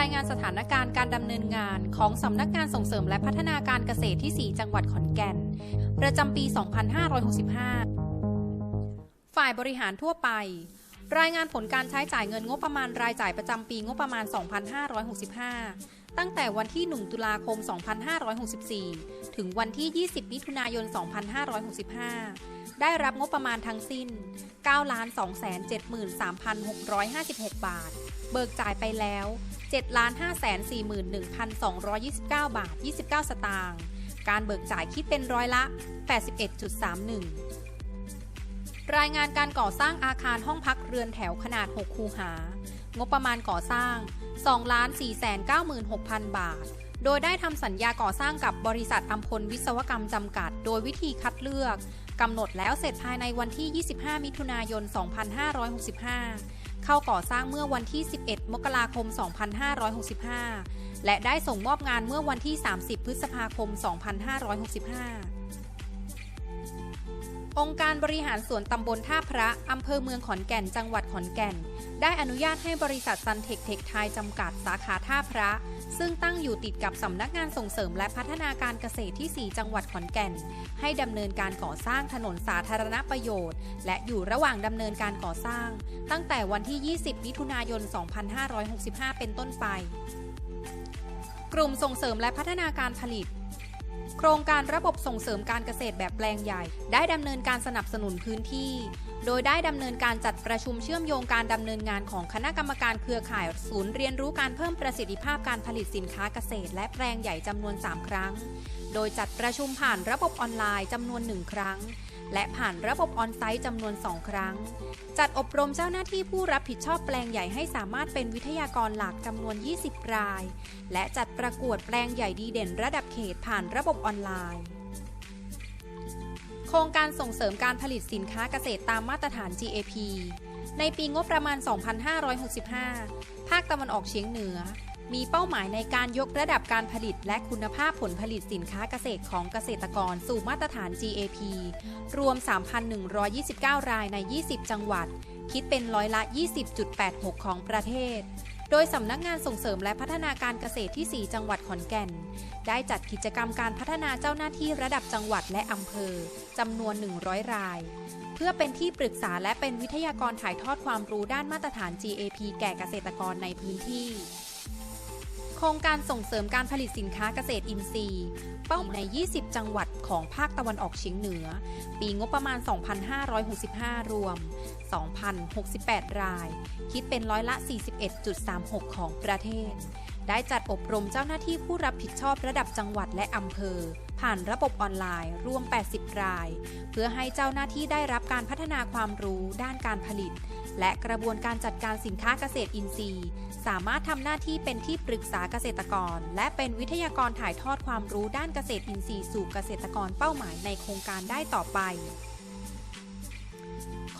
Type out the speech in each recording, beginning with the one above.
รายงานสถานการณ์การดำเนินงานของสำนักงานส่งเสริมและพัฒนาการเกษตรที่ 4 จังหวัดขอนแก่น ประจำปี 2565 ฝ่ายบริหารทั่วไป รายงานผลการใช้จ่ายเงินงบประมาณรายจ่ายประจำปีงบประมาณ 2565 ตั้งแต่วันที่ 1 ตุลาคม 2564 ถึงวันที่ 20 มิถุนายน 2565 ได้รับงบประมาณทั้งสิ้น 9,273,656 บาท เบิกจ่ายไปแล้ว 7,541,229 บาท 29 สตางค์การเบิกจ่ายคิดเป็นร้อยละ 81.31 รายงานการก่อสร้างอาคารห้องพักเรือนแถวขนาด 6 คูหา งบประมาณก่อสร้าง 2,496,000 บาท โดยได้ทำสัญญาก่อสร้างกับบริษัทอัมพลวิศวกรรมจำกัด โดยวิธีคัดเลือกกำหนดแล้วเสร็จภายในวันที่ 25 มิถุนายน 2565 เข้าก่อสร้างเมื่อวันที่ 11 มกราคม 2565 และได้ส่งมอบงานเมื่อวันที่ 30 พฤษภาคม 2565 องค์การบริหารส่วนตำบลท่าพระ อำเภอเมืองขอนแก่น จังหวัดขอนแก่น ได้อนุญาตให้บริษัทซันเทคเทคไทยจำกัดสาขาท่าพระ ซึ่งตั้งอยู่ติดกับสำนักงานส่งเสริมและพัฒนาการเกษตรที่ 4 จังหวัดขอนแก่น ให้ดำเนินการก่อสร้างถนนสาธารณประโยชน์ และอยู่ระหว่างดำเนินการก่อสร้าง ตั้งแต่วันที่ 20 มิถุนายน 2565 เป็นต้นไป กลุ่มส่งเสริมและพัฒนาการผลิต โครงการระบบส่งเสริมการเกษตรแบบแปลงใหญ่ ได้ดำเนินการสนับสนุนพื้นที่ โดยได้ดำเนินการจัดประชุมเชื่อมโยงการดำเนินงานของคณะกรรมการเครือข่ายศูนย์เรียนรู้การเพิ่มประสิทธิภาพการผลิตสินค้าเกษตร และแปลงใหญ่จำนวน 3 ครั้ง โดยจัดประชุมผ่านระบบออนไลน์จำนวน 1 ครั้ง และผ่านระบบออนไซต์จำนวน 2 ครั้ง จัดอบรมเจ้าหน้าที่ผู้รับผิดชอบแปลงใหญ่ให้สามารถเป็นวิทยากรหลักจำนวน 20 ราย และจัดประกวดแปลงใหญ่ดีเด่นระดับเขตผ่านระบบออนไลน์ โครงการส่งเสริมการผลิตสินค้าเกษตรตามมาตรฐาน GAP ในปีงบประมาณ 2565 ภาคตะวันออกเฉียงเหนือ มีเป้าหมายในการยกระดับการผลิตและคุณภาพผลผลิตสินค้าเกษตรของเกษตรกรสู่มาตรฐาน GAP รวม 3,129 รายใน 20 จังหวัด คิดเป็นร้อยละ 20.86 ของประเทศ โดยสำนักงานส่งเสริมและพัฒนาการเกษตรที่ 4 จังหวัดขอนแก่น ได้จัดกิจกรรมการพัฒนาเจ้าหน้าที่ระดับจังหวัดและอำเภอจำนวน 100 รายเพื่อเป็นที่ปรึกษาและเป็นวิทยากรถ่ายทอดความรู้ด้านมาตรฐาน GAP แก่เกษตรกรในพื้นที่ ครงการส่งเสริมการผลิตสินค้าเกษตรอินทรีย์ เป้าใน 20 จังหวัดของภาคตะวันออกเฉียงเหนือ ปีงบประมาณ 2,565 รวม 2,068 ราย คิดเป็นร้อยละ 41.36 ของประเทศ ได้จัดอบรมเจ้าหน้าที่ผู้รับผิดชอบระดับจังหวัดและอำเภอ ผ่านระบบออนไลน์ รวม 80 ราย เพื่อให้เจ้าหน้าที่ได้รับการพัฒนาความรู้ด้านการผลิต และกระบวนการจัดการสินค้าเกษตรอินทรีย์ สามารถทำหน้าที่เป็นที่ปรึกษาเกษตรกร และเป็นวิทยากรถ่ายทอดความรู้ด้านเกษตรอินทรีย์สู่เกษตรกรเป้าหมายในโครงการได้ต่อไป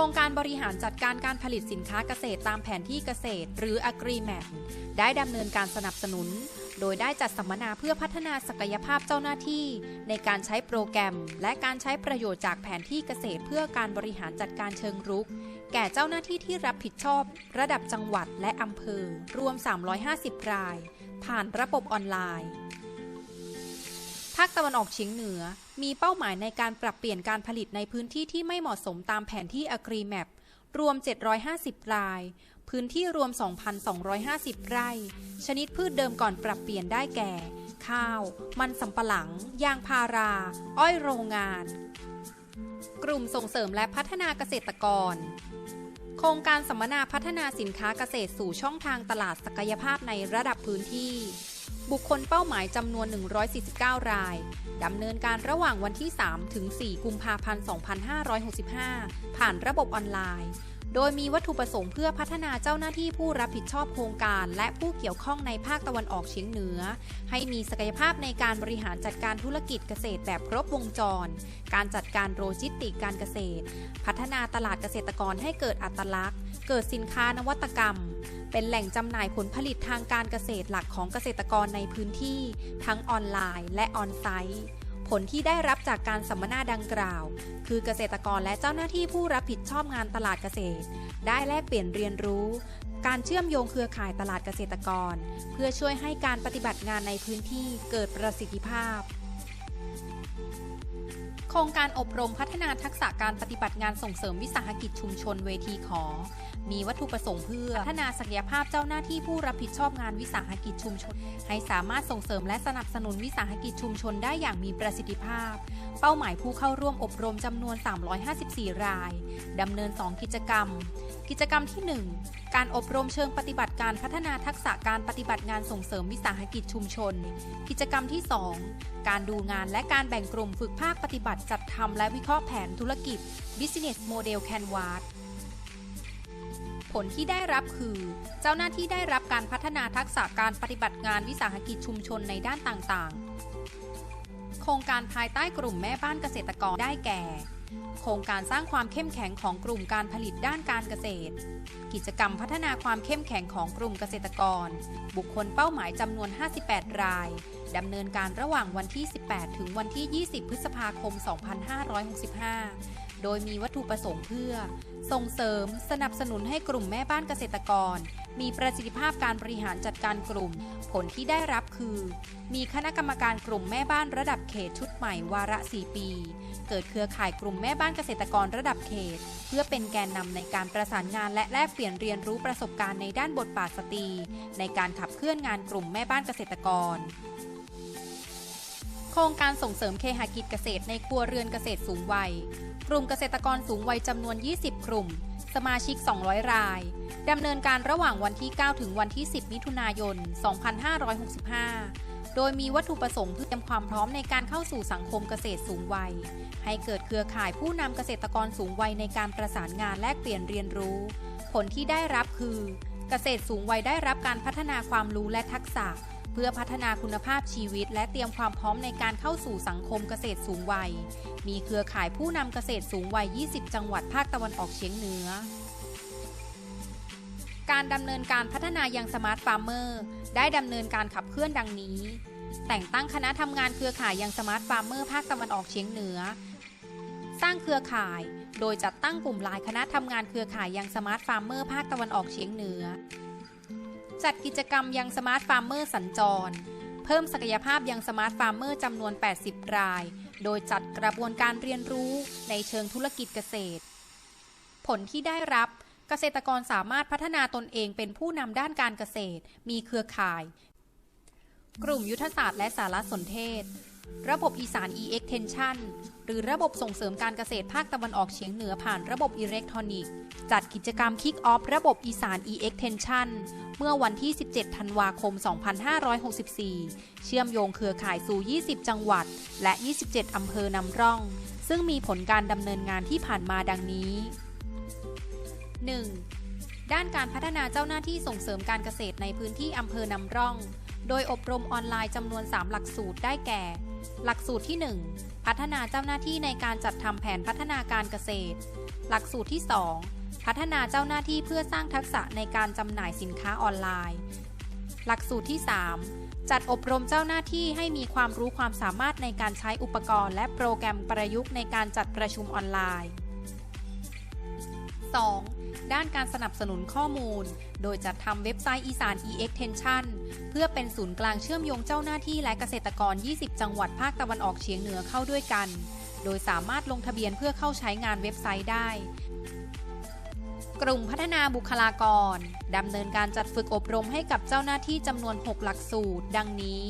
ครงการบริหารจัดการการผลิตสินค้าเกษตรตามแผนที่เกษตร หรือ Agreement ได้ดำเนินการสนับสนุน โดยได้จัดสัมมนาเพื่อพัฒนาศักยภาพเจ้าหน้าที่ ในการใช้โปรแกรม และการใช้ประโยชน์จากแผนที่เกษตร เพื่อการบริหารจัดการเชิงรุก แก่เจ้าหน้าที่ที่รับผิดชอบ ระดับจังหวัดและอำเภอ รวม 350 ราย ผ่านระบบออนไลน์ ภาคตะวันออกเฉียงเหนือ มีเป้าหมายในการปรับเปลี่ยนการผลิตในพื้นที่ที่ไม่เหมาะสมตามแผนที่ Agreemap รวม 750 ราย พื้นที่รวม 2,250 ไร่ ชนิดพืชเดิมก่อนปรับเปลี่ยนได้แก่ ข้าว มันสำปะหลัง ยางพารา อ้อยโรงงาน กลุ่มส่งเสริมและพัฒนาเกษตรกร โครงการสัมมนาพัฒนาสินค้าเกษตรสู่ช่องทางตลาดศักยภาพในระดับพื้นที่ บุคคลเป้าหมายจำนวน 149 รายดำเนินการระหว่างวันที่ 3 ถึง 4 กุมภาพันธ์ 2565 ผ่านระบบออนไลน์ โดยมีวัตถุประสงค์เพื่อพัฒนาเจ้าหน้าที่ผู้รับผิดชอบโครงการ และผู้เกี่ยวข้องในภาคตะวันออกเฉียงเหนือ ให้มีศักยภาพในการบริหารจัดการธุรกิจเกษตรแบบครบวงจร การจัดการโลจิสติกการเกษตร พัฒนาตลาดเกษตรกรให้เกิดอัตลักษณ์ เกิดสินค้านวัตกรรมเป็นแหล่งจำหน่ายผลผลิตทางการเกษตรหลักของเกษตรกรในพื้นที่ ทั้งออนไลน์และออนไซต์ผลที่ได้รับจากการสัมมนาดังกล่าว คือเกษตรกรและเจ้าหน้าที่ผู้รับผิดชอบงานตลาดเกษตร ได้แลกเปลี่ยนเรียนรู้ การเชื่อมโยงเครือข่ายตลาดเกษตรกร เพื่อช่วยให้การปฏิบัติงานในพื้นที่เกิดประสิทธิภาพ โครงการอบรมพัฒนาทักษะการปฏิบัติงานส่งเสริมวิสาหกิจชุมชนเวทีขอ มีวัตถุประสงค์เพื่อพัฒนาศักยภาพเจ้าหน้าที่ผู้รับผิดชอบงานวิสาหกิจชุมชน ให้สามารถส่งเสริมและสนับสนุนวิสาหกิจชุมชนได้อย่างมีประสิทธิภาพ เป้าหมายผู้เข้าร่วมอบรมจำนวน 354 รายดำเนิน 2 กิจกรรม กิจกรรมที่ 1 การอบรมเชิงปฏิบัติการพัฒนาทักษะการปฏิบัติงานส่งเสริมวิสาหกิจชุมชน กิจกรรมที่ 2 การดูงานและการแบ่งกลุ่มฝึกภาคปฏิบัติจัดทำและวิเคราะห์แผนธุรกิจ Business Model Canvas ลที่ได้รับคือ เจ้าหน้าที่ได้รับการพัฒนาทักษะการปฏิบัติงานวิสาหกิจชุมชนในด้านต่างๆ โครงการภายใต้กลุ่มแม่บ้านเกษตรกรได้แก่ โครงการสร้างความเข้มแข็งของกลุ่มการผลิตด้านการเกษตร กิจกรรมพัฒนาความเข้มแข็งของกลุ่มเกษตรกร บุคคลเป้าหมายจำนวน 58 รายดำเนินการระหว่างวันที่ 18 ถึงวันที่ 20 พฤษภาคม 2565 โดยมีวัตถุประสงค์เพื่อ ส่งเสริมสนับสนุนให้กลุ่มแม่บ้านเกษตรกร มีประสิทธิภาพการบริหารจัดการกลุ่ม ผลที่ได้รับคือ มีคณะกรรมการกลุ่มแม่บ้านระดับเขตชุดใหม่วาระ 4 ปี เกิดเครือข่ายกลุ่มแม่บ้านเกษตรกรระดับเขต เพื่อเป็นแกนนำในการประสานงานและแลกเปลี่ยนเรียนรู้ประสบการณ์ในด้านบทบาทสตรี ในการขับเคลื่อนงานกลุ่มแม่บ้านเกษตรกร ครงการส่งเสริมเคหกิจเกษตรในครัวเรือนเกษตรสูงวัย กลุ่มเกษตรกรสูงวัยจำนวน 20 กลุ่ม สมาชิก 200 ราย ดำเนินการระหว่างวันที่ 9 ถึงวันที่ 10 มิถุนายน 2565 โดยมีวัตถุประสงค์เพื่อเตรียมความพร้อมในการเข้าสู่สังคมเกษตรสูงวัย ให้เกิดเครือข่ายผู้นำเกษตรกรสูงวัยในการประสานงานแลกเปลี่ยนเรียนรู้ ผลที่ได้รับคือ เกษตรสูงวัยได้รับการพัฒนาความรู้และทักษะ เพื่อพัฒนาคุณภาพชีวิต และเตรียมความพร้อมในการเข้าสู่สังคมเกษตรสูงวัย มีเครือข่ายผู้นำเกษตรสูงวัย 20 จังหวัดภาคตะวันออกเฉียงเหนือ การดำเนินการพัฒนายังสมาร์ทฟาร์มเมอร์ได้ดำเนินการขับเคลื่อนดังนี้ แต่งตั้งคณะทำงานเครือข่ายยังสมาร์ทฟาร์มเมอร์ภาคตะวันออกเฉียงเหนือ สร้างเครือข่าย โดยจัดตั้งกลุ่มลายคณะทำงานเครือข่ายยังสมาร์ทฟาร์มเมอร์ภาคตะวันออกเฉียงเหนือ จัดกิจกรรมยังสมาร์ทฟาร์มเมอร์สัญจร เพิ่มศักยภาพยังสมาร์ทฟาร์มเมอร์จำนวน 80 ราย โดยจัดกระบวนการเรียนรู้ในเชิงธุรกิจเกษตร ผลที่ได้รับเกษตรกรสามารถพัฒนาตนเองเป็นผู้นำด้านการเกษตร มีเครือข่าย กลุ่มยุทธศาสตร์และสารสนเทศ ระบบอีสาน e-extension หรือระบบส่งเสริมการเกษตรภาคตะวันออกเฉียงเหนือผ่านระบบอิเล็กทรอนิกส์ จัดกิจกรรม Kick Off ระบบอีสาน e-extension เมื่อวันที่ 17 ธันวาคม 2564 เชื่อมโยงเครือข่ายสู่ 20 จังหวัด และ 27 อำเภอนำร่อง ซึ่งมีผลการดำเนินงานที่ผ่านมาดังนี้ 1. ด้านการพัฒนาเจ้าหน้าที่ส่งเสริมการเกษตรในพื้นที่อำเภอนำร่อง โดยอบรมออนไลน์จำนวน 3 หลักสูตรได้แก่หลักสูตรที่ 1 พัฒนาเจ้าหน้าที่ในการจัดทำแผนพัฒนาการเกษตร หลักสูตรที่ 2 พัฒนาเจ้าหน้าที่เพื่อสร้างทักษะในการจำหน่ายสินค้าออนไลน์ หลักสูตรที่ 3 จัดอบรมเจ้าหน้าที่ให้มีความรู้ความสามารถในการใช้อุปกรณ์ และโปรแกรมประยุกต์ในการจัดประชุมออนไลน์ 2. ด้านการสนับสนุนข้อมูล โดยจัดทำเว็บไซต์อีสาน e-extension เพื่อเป็นศูนย์กลางเชื่อมโยงเจ้าหน้าที่และเกษตรกร 20 จังหวัดภาคตะวันออกเฉียงเหนือเข้าด้วยกัน โดยสามารถลงทะเบียนเพื่อเข้าใช้งานเว็บไซต์ได้กลุ่มพัฒนาบุคลากร ดำเนินการจัดฝึกอบรมให้กับเจ้าหน้าที่จำนวน 6 หลักสูตร ดังนี้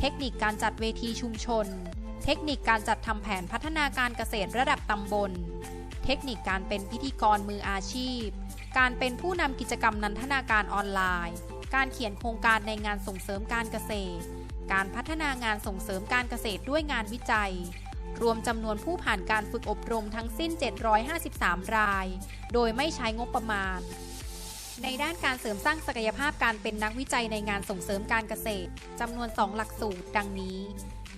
เทคนิคการจัดเวทีชุมชน เทคนิคการจัดทำแผนพัฒนาการเกษตรระดับตำบล เทคนิคการเป็นพิธีกรมืออาชีพ การเป็นผู้นำกิจกรรมนันทนาการออนไลน์ การเขียนโครงการในงานส่งเสริมการเกษตร การพัฒนางานส่งเสริมการเกษตรด้วยงานวิจัย รวมจำนวนผู้ผ่านการฝึกอบรมทั้งสิ้น 753 ราย โดยไม่ใช้งบประมาณ ในด้านการเสริมสร้างศักยภาพการเป็นนักวิจัยในงานส่งเสริมการเกษตรจำนวน 2 หลักสูตรดังนี้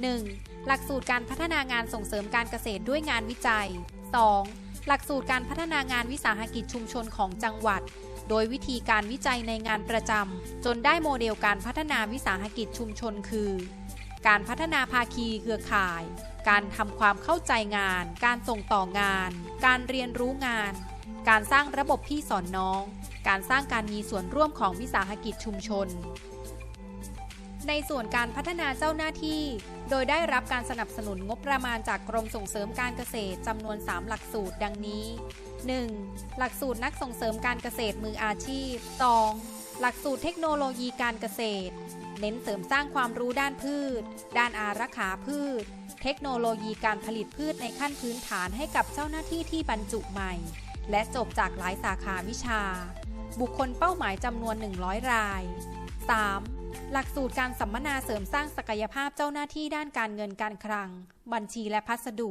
1. หลักสูตรการพัฒนางานส่งเสริมการเกษตรด้วยงานวิจัย 2. หลักสูตรการพัฒนางานวิสาหกิจชุมชนของจังหวัด โดยวิธีการวิจัยในงานประจำจนได้โมเดลการพัฒนาวิสาหกิจชุมชนคือ การพัฒนาภาคีเครือข่าย การทำความเข้าใจงาน การส่งต่องาน การเรียนรู้งาน การสร้างระบบพี่สอนน้อง การสร้างการมีส่วนร่วมของวิสาหกิจชุมชน ในส่วนการพัฒนาเจ้าหน้าที่ โดยได้รับการสนับสนุนงบประมาณจากกรมส่งเสริมการเกษตรจำนวน 3 หลักสูตรดังนี้ 1. หลักสูตรนักส่งเสริมการเกษตรมืออาชีพ 2. หลักสูตรเทคโนโลยีการเกษตร เน้นเสริมสร้างความรู้ด้านพืช ด้านอารักขาพืช เทคโนโลยีการผลิตพืชในขั้นพื้นฐานให้กับเจ้าหน้าที่ที่บรรจุใหม่ และจบจากหลายสาขาวิชา บุคคลเป้าหมายจำนวน 100 ราย 3. หลักสูตรการสัมมนาเสริมสร้างศักยภาพเจ้าหน้าที่ด้านการเงินการคลัง บัญชีและพัสดุ